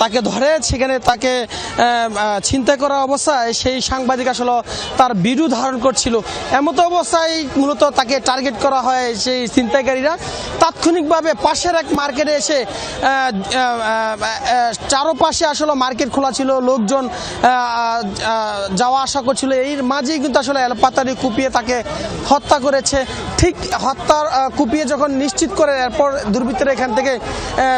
তাকে ধরে, সেখানে তাকে চিন্তা করা অবস্থায় সেই সাংবাদিক আসলে তার ভিডিও ধারণ করছিল। এমত অবস্থায় মূলত তাকে টার্গেট করা হয় সেই ছিনতাইকারীরা। তাৎক্ষণিকভাবে পাশের এক মার্কেটে এসে চারোপাশে আসলে মার্কেট খোলা ছিল, লোকজন যাওয়া আসা করছিল। এই মাঝেই কিন্তু আসলে এলপাতারি কুপিয়ে তাকে হত্যা করেছে। ঠিক হত্যার কুপিয়ে যখন নিশ্চিত করে এরপর দুর্বৃত্তরা এখান থেকে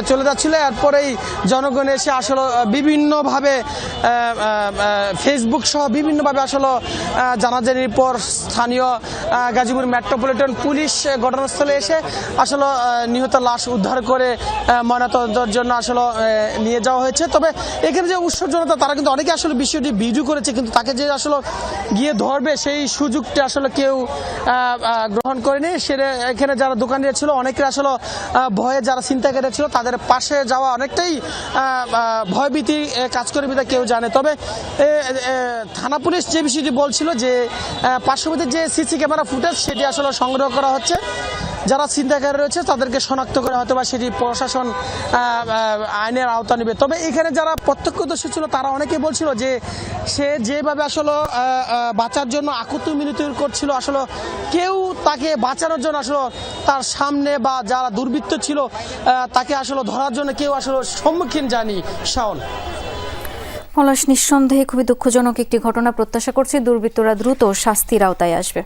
চলে যাচ্ছিল। এরপরেই জনগণ এসে আসলে বিভিন্নভাবে ফেসবুক সহ বিভিন্নভাবে আসলে জানাজানির পর স্থানীয় গাজীপুর মেট্রোপলিটন পুলিশ ঘটনাস্থলে এসে আসলে নিহত লাশ উদ্ধার করে ময়নাতদন্তের জন্য আসলে নিয়ে যাওয়া হয়েছে। তবে এখানে যে উৎসব জনতা তারা কিন্তু অনেকে আসলে বিষয়টি ভিডিও করেছে, কিন্তু তাকে যে আসলে গিয়ে ধরবে, সেই সুযোগটা আসলে কেউ গ্রহণ করেনি। সেটা এখানে যারা দোকানিরা ছিল অনেকে আসলে ভয়ে যারা চিন্তাকারী ছিল তাদের পাশে যাওয়া অনেকটাই ভয়ভীতি কাজ করে বিধা কেউ জানে। তবে থানা পুলিশ যে বিষয়টি বলছিল যে পার্শ্ববর্তী যে সিসি ক্যামেরা ফুটেজ সেটি আসলে সংগ্রহ করা হচ্ছে। যারা চিন্তাকারী রয়েছে, তাদেরকে শনাক্ত করে হয়তো বা সেটি প্রশাসন আইনের আওতা নেবে। তবে এখানে যারা প্রত্যক্ষদর্শী ছিল, তারা অনেকে বলছিল যে সে যেভাবে আসলে বাঁচার জন্য আকুতি মিনতি করছিল, আসলে কেউ তাকে বাঁচানোর জন্য আসলে তার সামনে বা যারা দুর্বৃত্ত ছিল তাকে আসলে ধরার জন্য কেউ আসলে সম্মুখীন জানি শাওন। পলাশ নিঃসন্দেহে খুবই দুঃখজনক একটি ঘটনা প্রত্যাশা করছি। দুর্বৃত্তরা দ্রুত শাস্তির আওতায় আসবে।